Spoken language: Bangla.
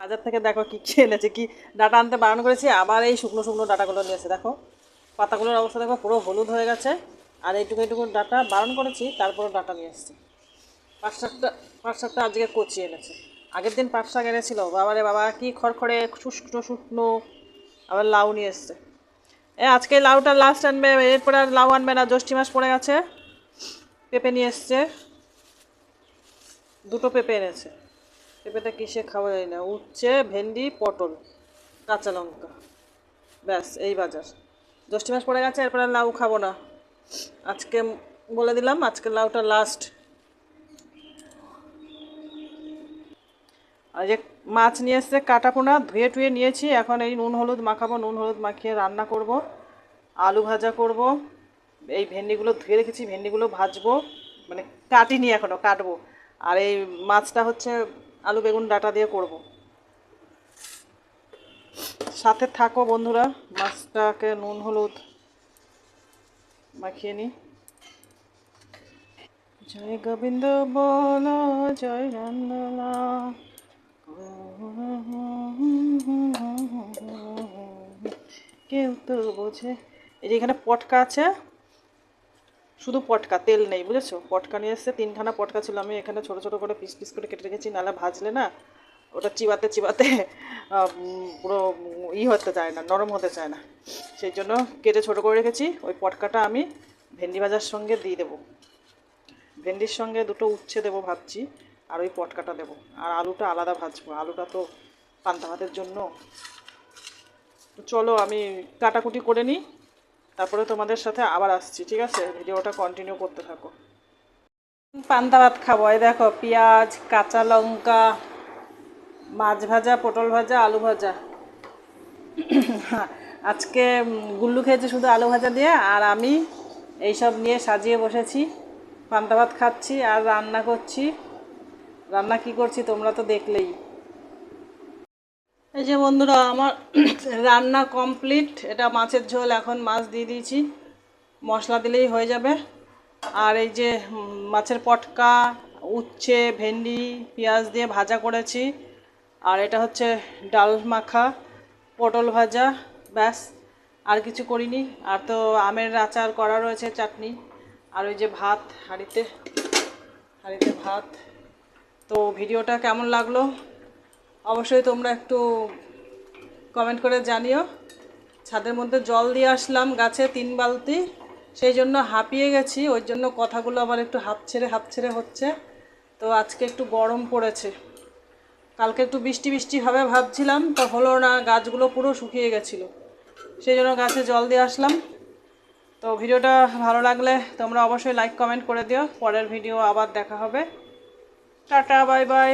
বাজার থেকে দেখো কি কি এনেছে, কি ডাটা আনতে বারণ করেছি, আবার এই শুকনো শুকনো ডাটাগুলো নিয়েছে দেখো। পাতাগুলোর অবস্থা দেখো পুরো হলুদ হয়ে গেছে, আর এইটুকু এইটুকু ডাটা বারণ করেছি তারপরে ডাটা নিয়ে এসছে। পাঁচ সাতটা আজকে কচি এনেছে। আগের দিন পাঁচ শাক এনেছিল, বাবারে বাবা, কি খড়খড়ে শুকনো শুকনো, আবার লাউ নিয়ে এসছে। এ, আজকে লাউটা লাস্ট আনবে, এরপরে আর লাউ আনবে না, জ্যৈষ্ঠী মাস পড়ে গেছে, পেঁপে নিয়ে এসছে, দুটো পেঁপে এনেছে। পেঁপেটা কিসে খাওয়া যায় না? উচ্ছে, ভেন্ডি, পটল, কাঁচা লঙ্কা। ব্যাস, এই বাজার। জ্যৈষ্ঠী মাস পড়ে গেছে, এরপরে লাউ খাব না। আজকে বলে দিলাম, আজকে লাউটা লাস্ট আর যে মাছ নিয়ে এসছে কাটা পোনা ধুয়ে টুয়ে নিয়েছি। এখন এই নুন হলুদ মাখাবো, নুন হলুদ মাখিয়ে রান্না করব। আলু ভাজা করব। এই ভেন্ডিগুলো ধুয়ে রেখেছি, ভেন্ডিগুলো ভাজবো। মানে কাটিনি এখনও কাটবো। আর এই মাছটা হচ্ছে আলু বেগুন ডাটা দিয়ে করব। সাথে থাকো বন্ধুরা, মাছটাকে নুন, হলুদ মাখিয়ে নিই জয় গোবিন্দ বল, জয় নন্দলা কেউ তো বোঝে। এই যে এখানে পটকা আছে শুধু পটকা, তেল নেই, বুঝেছ? পটকা নিয়ে এসছে, তিনখানা পটকা ছিল। আমি এখানে ছোট ছোট করে পিস পিস করে কেটে রেখেছি, নাহলে ভাজলে না ওটা চিবাতে চিবাতে পুরো ই হতে চায় না, নরম হতে চায় না। সেই জন্য কেটে ছোট করে রেখেছি। ওই পটকাটা আমি ভেন্ডি ভাজার সঙ্গে দিয়ে দেবো। ভেন্ডির সঙ্গে দুটো উচ্ছে দেবো ভাবছি, আর ওই পটকাটা দেবো। আর আলুটা আলাদা ভাজবো। আলুটা তো পান্তা ভাতের জন্য। চলো আমি কাটাকুটি করে নিই। তারপরে তোমাদের সাথে আবার আসছি, ঠিক আছে? ভিডিওটা কন্টিনিউ করতে থাকো। পান্তা ভাত খাব। এই দেখো, পেঁয়াজ, কাঁচা লঙ্কা, মাছ ভাজা, পটল ভাজা, আলু ভাজা। আজকে গুল্লু খেয়েছে শুধু আলু ভাজা দিয়ে, আর আমি এইসব নিয়ে সাজিয়ে বসেছি। পান্তা ভাত খাচ্ছি আর রান্না করছি। রান্না কি করছি তোমরা তো দেখলেই। এই যে বন্ধুরা, আমার রান্না কমপ্লিট এটা মাছের ঝোল, এখন মাছ দিয়ে দিয়েছি। মশলা দিলেই হয়ে যাবে। আর এই যে মাছের পটকা, উচ্ছে, ভেন্ডি, পেঁয়াজ দিয়ে ভাজা করেছি। আর এটা হচ্ছে ডাল মাখা, পটল ভাজা, ব্যাস। আর কিছু করিনি। আর তো আমের আচার করা রয়েছে, চাটনি। আর ওই যে ভাত, হাঁড়িতে হাঁড়িতে ভাত। তো ভিডিওটা কেমন লাগল? অবশ্যই তোমরা একটু কমেন্ট করে জানিও। ছাদের মধ্যে জল দিয়ে আসলাম, গাছে তিন বালতি। সেই জন্য হাঁপিয়ে গেছি, ওই জন্য কথাগুলো আবার একটু হাত ছেড়ে হাত ছেড়ে হচ্ছে। তো আজকে একটু গরম পড়েছে। কালকে একটু বৃষ্টি বৃষ্টি হবে ভাবছিলাম, তো হলো না, গাছগুলো পুরো শুকিয়ে গেছিল। সেই জন্য গাছে জল দিয়ে আসলাম। তো ভিডিওটা ভালো লাগলে তোমরা অবশ্যই লাইক কমেন্ট করে দিও। পরের ভিডিও আবার দেখা হবে। Tata bye bye